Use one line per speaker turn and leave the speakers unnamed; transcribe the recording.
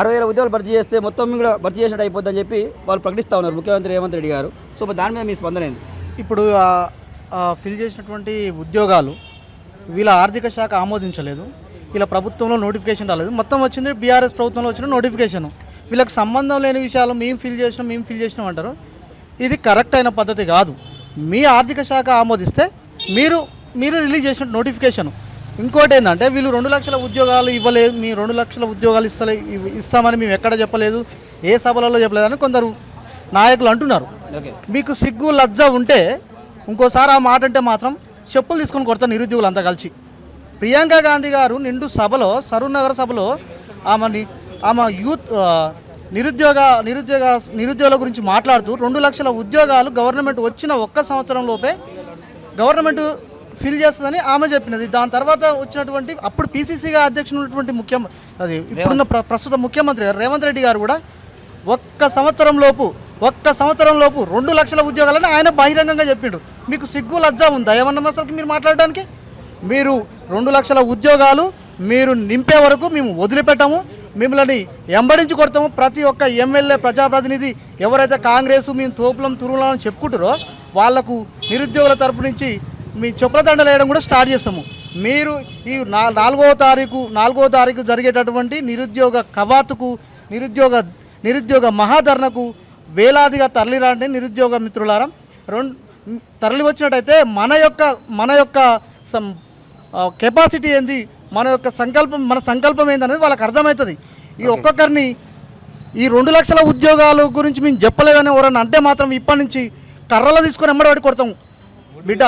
అరవై వేల ఉద్యోగాలు భర్తీ చేస్తే మొత్తం కూడా భర్తీ చేసినట్టు అయిపోద్దని చెప్పి వాళ్ళు ప్రకటిస్తూ ఉన్నారు ముఖ్యమంత్రి రేవంత్ రెడ్డి గారు. సో దాని మీద మీ స్పందన ఏంది?
ఇప్పుడు ఫిల్ చేసినటువంటి ఉద్యోగాలు వీళ్ళ ఆర్థిక శాఖ ఆమోదించలేదు. వీళ్ళ ప్రభుత్వంలో నోటిఫికేషన్ రాలేదు. మొత్తం వచ్చింది బీఆర్ఎస్ ప్రభుత్వంలో వచ్చిన నోటిఫికేషన్. వీళ్ళకి సంబంధం లేని విషయాలు మేము ఫిల్ చేసినాం మేము ఫిల్ చేసినాం అంటారు. ఇది కరెక్ట్ అయిన పద్ధతి కాదు. మీ ఆర్థిక శాఖ ఆమోదిస్తే మీరు మీరు రిలీజ్ చేసిన నోటిఫికేషన్. ఇంకోటి ఏంటంటే వీళ్ళు రెండు లక్షల ఉద్యోగాలు ఇవ్వలేదు మీ రెండు లక్షల ఉద్యోగాలు ఇస్తలే ఇస్తామని మేము ఎక్కడ చెప్పలేదు ఏ సభలలో చెప్పలేదని కొందరు నాయకులు అంటున్నారు.
ఓకే.
మీకు సిగ్గు లజ్జ ఉంటే ఇంకోసారి ఆ మాట అంటే మాత్రం చెప్పులు తీసుకొని కొడతారు నిరుద్యోగులు అంతా కలిసి. ప్రియాంక గాంధీ గారు నిండు సభలో సరూర్ నగర్ సభలో ఆమెని ఆమె యూత్ నిరుద్యోగ నిరుద్యోగ నిరుద్యోగుల గురించి మాట్లాడుతూ రెండు లక్షల ఉద్యోగాలు గవర్నమెంట్ వచ్చిన ఒక్క సంవత్సరం లోపే గవర్నమెంట్ ఫిల్ చేస్తుందని ఆమె చెప్పినది దాని తర్వాత వచ్చినటువంటి అప్పుడు పీసీసీగా అధ్యక్షుడు ఉన్నటువంటి ముఖ్యం అది ఇప్పుడున్న ప్రస్తుత ముఖ్యమంత్రి గారు రేవంత్ రెడ్డి గారు కూడా ఒక్క సంవత్సరం లోపు ఒక్క సంవత్సరం లోపు రెండు లక్షల ఉద్యోగాలని ఆయన బహిరంగంగా చెప్పిండు. మీకు సిగ్గు లజ్జ ఉందా? ఏమన్నా అసలుకి మీరు మాట్లాడడానికి? మీరు రెండు లక్షల ఉద్యోగాలు మీరు నింపే వరకు మేము వదిలిపెట్టాము. మిమ్మల్ని ఎంబడించి కొడతాము. ప్రతి ఒక్క ఎమ్మెల్యే ప్రజాప్రతినిధి ఎవరైతే కాంగ్రెస్ మేము తోపులం తురులం అని చెప్పుకుంటారో వాళ్ళకు నిరుద్యోగుల తరపు నుంచి మీ చెప్పుల దండలు వేయడం కూడా స్టార్ట్ చేస్తాము. మీరు ఈ నా నాలుగవ తారీఖు నాలుగవ తారీఖు జరిగేటటువంటి నిరుద్యోగ కవాతుకు నిరుద్యోగ నిరుద్యోగ మహాధరణకు వేలాదిగా తరలిరాండి నిరుద్యోగ మిత్రులారా. రెండు తరలి వచ్చినట్టయితే మన యొక్క మన యొక్క కెపాసిటీ ఏంది? మన యొక్క సంకల్పం మన సంకల్పం ఏందనేది వాళ్ళకి అర్థమవుతుంది. ఈ ఒక్కొక్కరిని ఈ రెండు లక్షల ఉద్యోగాల గురించి మేము చెప్పలేదని ఎవరన్నా అంటే మాత్రం ఇప్పటి నుంచి కర్రలు తీసుకొని ఎమ్మడి పడి కొడతాము. బిడ్డ.